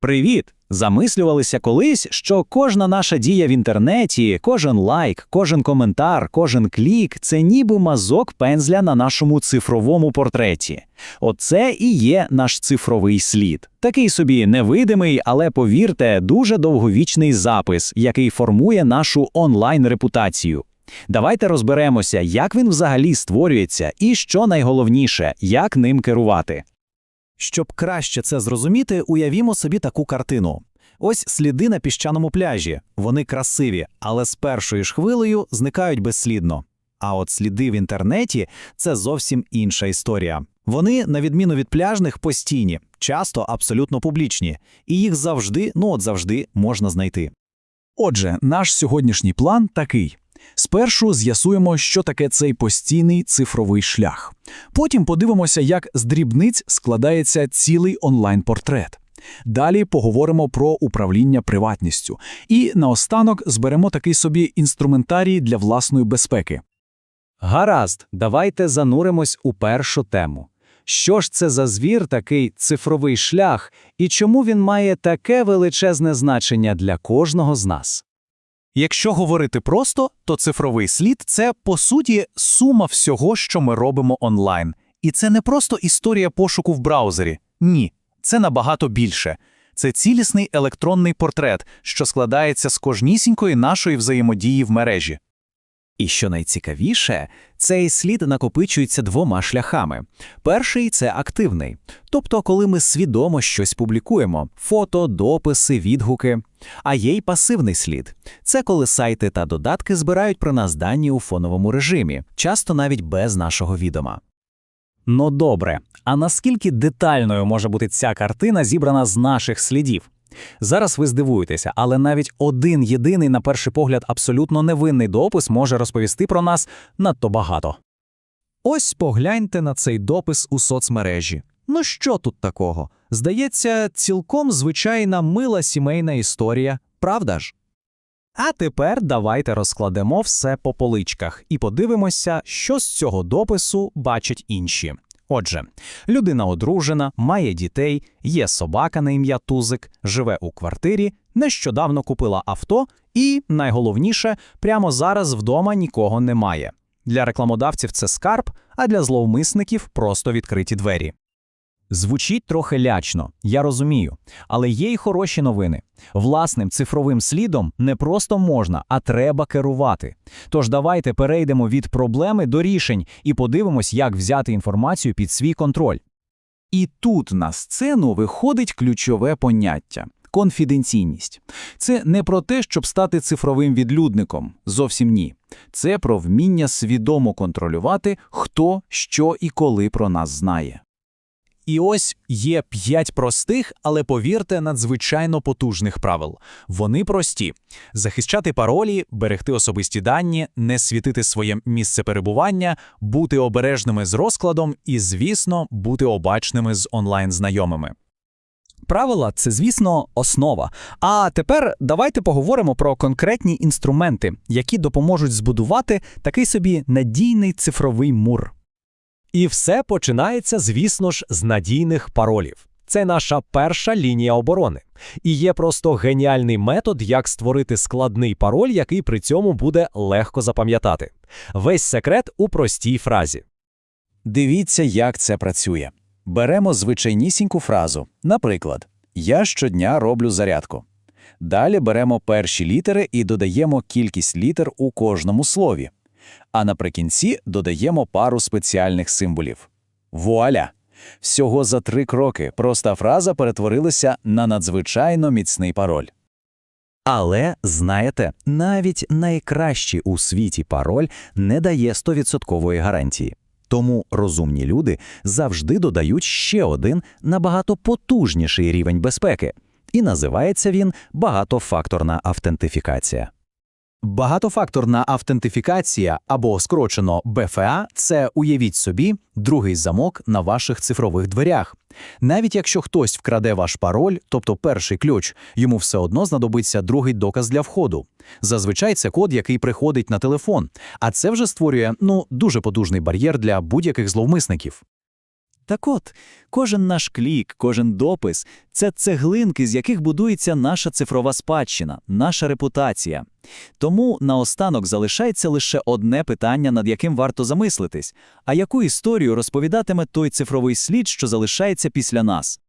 Привіт! Замислювалися колись, що кожна наша дія в інтернеті, кожен лайк, кожен коментар, кожен клік це ніби мазок пензля на нашому цифровому портреті. Оце і є наш цифровий слід. Такий собі невидимий, але повірте, дуже довговічний запис, який формує нашу онлайн-репутацію. Давайте розберемося, як він взагалі створюється, і що найголовніше, як ним керувати. Щоб краще це зрозуміти, уявімо собі таку картину. Ось сліди на піщаному пляжі. Вони красиві, але з першою ж хвилею зникають безслідно. А от сліди в інтернеті це зовсім інша історія. Вони, на відміну від пляжних, постійні, часто абсолютно публічні, і їх завжди, ну от завжди, можна знайти. Отже, наш сьогоднішній план такий. Спершу з'ясуємо, що таке цей постійний цифровий шлях. Потім подивимося, як з дрібниць складається цілий онлайн-портрет. Далі поговоримо про управління приватністю. І наостанок зберемо такий собі інструментарій для власної безпеки. Гаразд, давайте зануримось у першу тему. Що ж це за звір такий цифровий шлях, і чому він має таке величезне значення для кожного з нас? Якщо говорити просто, то цифровий слід це по суті сума всього, що ми робимо онлайн. І це не просто історія пошуку в браузері. Ні, це набагато більше. Це цілісний електронний портрет, що складається з кожнісінької нашої взаємодії в мережі. І що найцікавіше, цей слід накопичується двома шляхами. Перший це активний, тобто, коли ми свідомо щось публікуємо: фото, дописи, відгуки. А є й пасивний слід це коли сайти та додатки збирають про нас дані у фоновому режимі, часто навіть без нашого відома. Ну добре, а наскільки детальною може бути ця картина, зібрана з наших слідів? Зараз ви здивуєтеся, але навіть один єдиний, на перший погляд, абсолютно невинний допис може розповісти про нас надто багато. Ось погляньте на цей допис у соцмережі. Ну що тут такого? Здається, цілком звичайна мила сімейна історія, правда ж? А тепер давайте розкладемо все по поличках і подивимося, що з цього допису бачать інші. Отже, людина одружена, має дітей, є собака на ім'я Тузик, живе у квартирі, нещодавно купила авто, і, найголовніше, прямо зараз вдома нікого немає. Для рекламодавців це скарб, а для зловмисників просто відкриті двері. Звучить трохи лячно, я розумію, але є й хороші новини. Власним цифровим слідом не просто можна, а треба керувати. Тож давайте перейдемо від проблеми до рішень і подивимось, як взяти інформацію під свій контроль. І тут на сцену виходить ключове поняття конфіденційність. Це не про те, щоб стати цифровим відлюдником. Зовсім ні. Це про вміння свідомо контролювати, хто, що і коли про нас знає. І ось є п'ять простих, але повірте, надзвичайно потужних правил. Вони прості: захищати паролі, берегти особисті дані, не світити своє місце перебування, бути обережними з розкладом і, звісно, бути обачними з онлайн-знайомими. Правила це, звісно, основа. А тепер давайте поговоримо про конкретні інструменти, які допоможуть збудувати такий собі надійний цифровий мур. І все починається, звісно ж, з надійних паролів. Це наша перша лінія оборони. І є просто геніальний метод, як створити складний пароль, який при цьому буде легко запам'ятати. Весь секрет у простій фразі. Дивіться, як це працює. Беремо звичайнісіньку фразу. Наприклад, я щодня роблю зарядку. Далі беремо перші літери і додаємо кількість літер у кожному слові. А наприкінці додаємо пару спеціальних символів. Вуаля! Всього за три кроки проста фраза перетворилася на надзвичайно міцний пароль. Але, знаєте, навіть найкращий у світі пароль не дає 100% гарантії. Тому розумні люди завжди додають ще один набагато потужніший рівень безпеки, і називається він багатофакторна автентифікація. Багатофакторна автентифікація або скорочено БФА це уявіть собі другий замок на ваших цифрових дверях. Навіть якщо хтось вкраде ваш пароль, тобто перший ключ, йому все одно знадобиться другий доказ для входу. Зазвичай це код, який приходить на телефон, а це вже створює ну дуже потужний бар'єр для будь-яких зловмисників. Так от, кожен наш клік, кожен допис – це цеглинки, з яких будується наша цифрова спадщина, наша репутація. Тому наостанок залишається лише одне питання, над яким варто замислитись. А яку історію розповідатиме той цифровий слід, що залишається після нас?